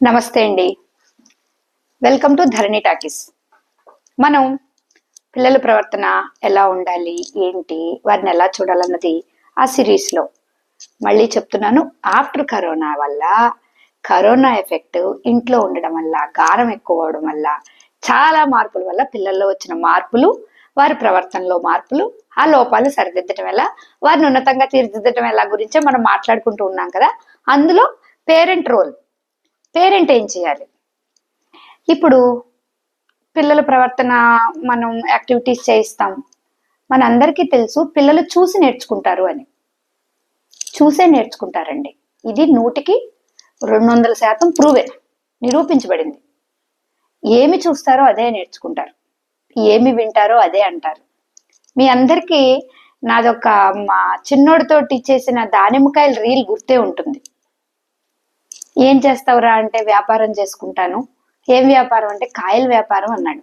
నమస్తే అండి. Welcome to Dharani talkies మనం పిల్లల ప్రవర్తన ఎలా ఉండాలి? ఏంటి? వారిని ఎలా చూడాలన్నది ఆ సిరీస్లో మళ్ళీ చెప్తున్నాను ఆఫ్టర్ కరోనా వల్ల కరోనా ఎఫెక్ట్ ఇంట్లో ఉండడం వల్ల గారం ఎక్కువ అవడం వల్ల చాలా మార్పుల వల్ల పిల్లల్లో వచ్చిన మార్పులు వారి ప్రవర్తనలో మార్పులు ఆ లోపాలు సరిదిద్దటం ఎలా వారిని ఉన్నతంగా తీర్చిదిద్దటం ఎలా గురించే మనం మాట్లాడుకుంటూ ఉన్నాం కదా. అందులో పేరెంట్ రోల్ పేరెంట్ ఏం చేయాలి? ఇప్పుడు పిల్లల ప్రవర్తన మనం యాక్టివిటీస్ చేయిస్తాం. మనందరికీ తెలుసు పిల్లలు చూసి నేర్చుకుంటారు అని. చూసే నేర్చుకుంటారండి. ఇది నూటికి రెండు వందల శాతం ప్రూవే నిరూపించబడింది. ఏమి చూస్తారో అదే నేర్చుకుంటారు. ఏమి వింటారో అదే అంటారు. మీ అందరికీ నాదొక మా చిన్నోడితోటి చేసిన దానిమ్మకాయల రీల్ గుర్తే ఉంటుంది. ఏం చేస్తావురా అంటే వ్యాపారం చేసుకుంటాను. ఏం వ్యాపారం అంటే కాయల వ్యాపారం అన్నాడు.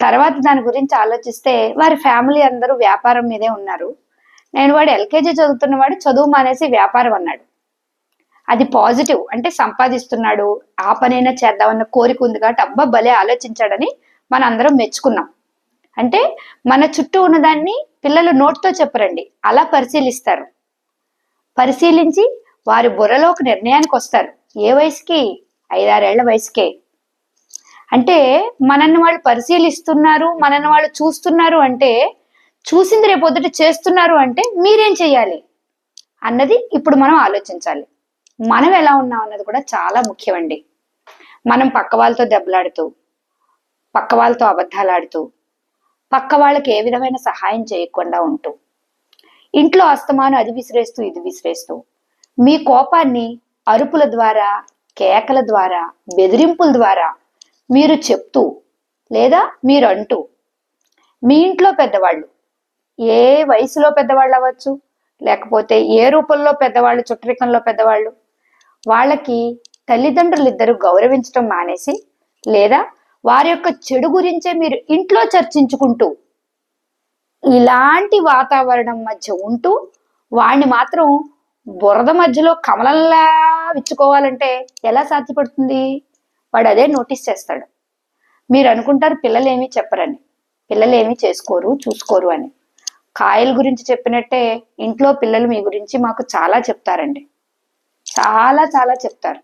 తర్వాత దాని గురించి ఆలోచిస్తే వారి ఫ్యామిలీ అందరూ వ్యాపారం మీదే ఉన్నారు. నేను వాడు ఎల్కేజీ చదువుతున్నవాడు చదువు మానేసి వ్యాపారం అన్నాడు. అది పాజిటివ్ అంటే సంపాదిస్తున్నాడు ఆ పనైనా చేద్దామన్న కోరిక ఉంది కాబట్టి అబ్బా భలే ఆలోచించాడని మన అందరం మెచ్చుకున్నాం. అంటే మన చుట్టూ ఉన్నదాన్ని పిల్లలు నోట్తో చెప్పరండి అలా పరిశీలిస్తారు. పరిశీలించి వారి బుర్రలో ఒక నిర్ణయానికి వస్తారు. ఏ వయసుకి? ఐదారేళ్ళ వయసుకే. అంటే మనల్ని వాళ్ళు పరిశీలిస్తున్నారు మనల్ని వాళ్ళు చూస్తున్నారు అంటే చూసింది రేపొద్దుట చేస్తున్నారు అంటే మీరేం చెయ్యాలి? అన్నది ఇప్పుడు మనం ఆలోచించాలి. మనం ఎలా ఉన్నాం అన్నది కూడా చాలా ముఖ్యమండి. మనం పక్క వాళ్ళతో దెబ్బలాడుతూ పక్క వాళ్ళతో అబద్ధాలాడుతూ పక్క వాళ్ళకి ఏ విధమైన సహాయం చేయకుండా ఉంటూ ఇంట్లో అస్తమానం అది విసిరేస్తూ ఇది విసిరేస్తూ మీ కోపాన్ని అరుపుల ద్వారా కేకల ద్వారా బెదిరింపుల ద్వారా మీరు చెప్తూ లేదా మీరు అంటూ మీ ఇంట్లో పెద్దవాళ్ళు ఏ వయసులో పెద్దవాళ్ళు అవ్వచ్చు లేకపోతే ఏ రూపంలో పెద్దవాళ్ళు చుట్టరికంలో పెద్దవాళ్ళు వాళ్ళకి తల్లిదండ్రులు ఇద్దరు గౌరవించడం మానేసి లేదా వారి యొక్క చెడు గురించే మీరు ఇంట్లో చర్చించుకుంటూ ఇలాంటి వాతావరణం మధ్య ఉంటూ వాడిని మాత్రం బురద మధ్యలో కమలంలా విచ్చుకోవాలంటే ఎలా సాధ్యపడుతుంది? వాడు అదే నోటీస్ చేస్తాడు. మీరు అనుకుంటారు పిల్లలు ఏమీ చెప్పరని. పిల్లలేమీ చేసుకోరు చూసుకోరు అని. కాయల గురించి చెప్పినట్టే ఇంట్లో పిల్లలు మీ గురించి మాకు చాలా చెప్తారండి. చాలా చాలా చెప్తారు.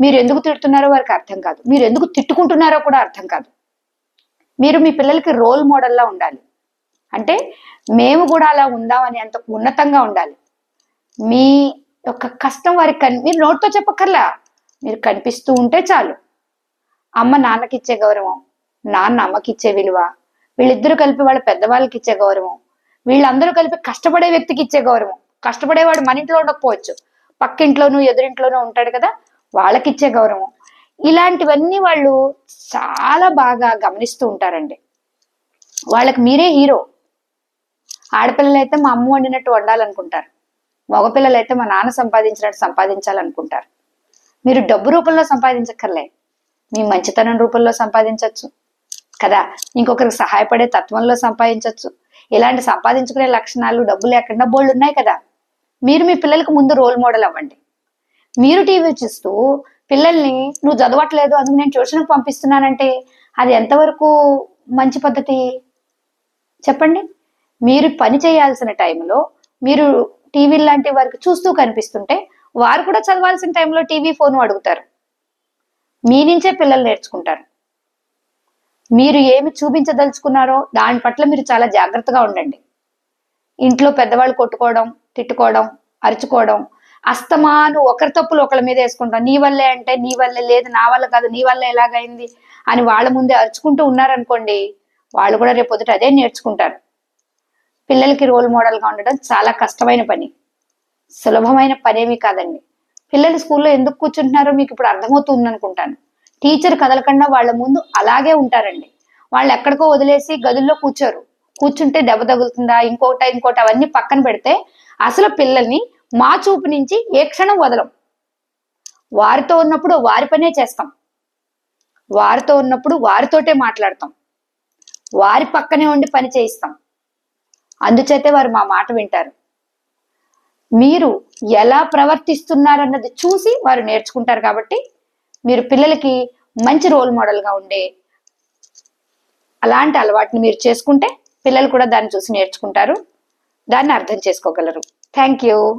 మీరు ఎందుకు తిడుతున్నారో వారికి అర్థం కాదు. మీరు ఎందుకు తిట్టుకుంటున్నారో కూడా అర్థం కాదు. మీరు మీ పిల్లలకి రోల్ మోడల్లా ఉండాలి. అంటే మేము కూడా అలా ఉందామని అంత ఉన్నతంగా ఉండాలి. మీ యొక్క కష్టం వారికి కని మీరు నోట్తో చెప్పక్కర్లా. మీరు కనిపిస్తూ ఉంటే చాలు. అమ్మ నాన్నకి ఇచ్చే గౌరవం నాన్న అమ్మకి ఇచ్చే విలువ వీళ్ళిద్దరూ కలిపి వాళ్ళ పెద్దవాళ్ళకి ఇచ్చే గౌరవం వీళ్ళందరూ కలిపి కష్టపడే వ్యక్తికి ఇచ్చే గౌరవం. కష్టపడేవాడు మన ఇంట్లో ఉండకపోవచ్చు. పక్కింట్లోనూ ఎదురింట్లోనూ ఉంటాడు కదా వాళ్ళకి ఇచ్చే గౌరవం. ఇలాంటివన్నీ వాళ్ళు చాలా బాగా గమనిస్తూ ఉంటారండి. వాళ్ళకి మీరే హీరో. ఆడపిల్లలు అయితే మా అమ్మ వండినట్టు వండాలనుకుంటారు. మగపిల్లలు అయితే మా నాన్న సంపాదించినట్టు సంపాదించాలనుకుంటారు. మీరు డబ్బు రూపంలో సంపాదించక్కర్లే. మీ మంచితనం రూపంలో సంపాదించవచ్చు కదా? ఇంకొకరికి సహాయపడే తత్వంలో సంపాదించవచ్చు ఇలాంటి సంపాదించుకునే లక్షణాలు డబ్బు లేకుండా బోళ్ళు ఉన్నాయి కదా? మీరు మీ పిల్లలకు ముందు రోల్ మోడల్ అవ్వండి. మీరు టీవీ చూస్తూ పిల్లల్ని నువ్వు చదవట్లేదు అందుకు నేను ట్యూషన్కి పంపిస్తున్నానంటే అది ఎంతవరకు మంచి పద్ధతి? చెప్పండి. మీరు పని చేయాల్సిన టైంలో మీరు టీవీ లాంటి వారికి చూస్తూ కనిపిస్తుంటే వారు కూడా చదవాల్సిన టైంలో టీవీ ఫోన్ అడుగుతారు. మీ నుంచే పిల్లలు నేర్చుకుంటారు. మీరు ఏమి చూపించదలుచుకున్నారో దాని పట్ల మీరు చాలా జాగ్రత్తగా ఉండండి. ఇంట్లో పెద్దవాళ్ళు కొట్టుకోవడం తిట్టుకోవడం అరుచుకోవడం అస్తమాను ఒకరి తప్పులు ఒకరి మీద వేసుకుంటాం. నీ వల్లే అంటే నీ వల్లే లేదు నా వల్ల కాదు నీ వల్ల ఎలాగైంది అని వాళ్ళ ముందే అరుచుకుంటూ ఉన్నారనుకోండి వాళ్ళు కూడా రేపు పొద్దుట అదే నేర్చుకుంటారు. పిల్లలకి రోల్ మోడల్గా ఉండడం చాలా కష్టమైన పని. సులభమైన పనేమీ కాదండి. పిల్లలు స్కూల్లో ఎందుకు కూర్చుంటున్నారో మీకు ఇప్పుడు అర్థమవుతుంది అనుకుంటాను టీచర్ కదలకుండా వాళ్ళ ముందు అలాగే ఉంటారండి. వాళ్ళు ఎక్కడికో వదిలేసి గదుల్లో కూర్చోరు. కూర్చుంటే దెబ్బ తగులుతుందా ఇంకోట ఇంకోట అవన్నీ పక్కన పెడితే అసలు పిల్లల్ని మా చూపు నుంచి ఏ క్షణం వదలం. వారితో ఉన్నప్పుడు వారి పనే చేస్తాం. వారితో ఉన్నప్పుడు వారితోటే మాట్లాడతాం. వారి పక్కనే ఉండి పని చేయిస్తాం. అందుచేతే వారు మా మాట వింటారు. మీరు ఎలా ప్రవర్తిస్తున్నారన్నది చూసి వారు నేర్చుకుంటారు కాబట్టి మీరు పిల్లలకి మంచి రోల్ మోడల్గా ఉండే అలాంటి అలవాటుని మీరు చేసుకుంటే పిల్లలు కూడా దాన్ని చూసి నేర్చుకుంటారు. దాన్ని అర్థం చేసుకోగలరు. Thank you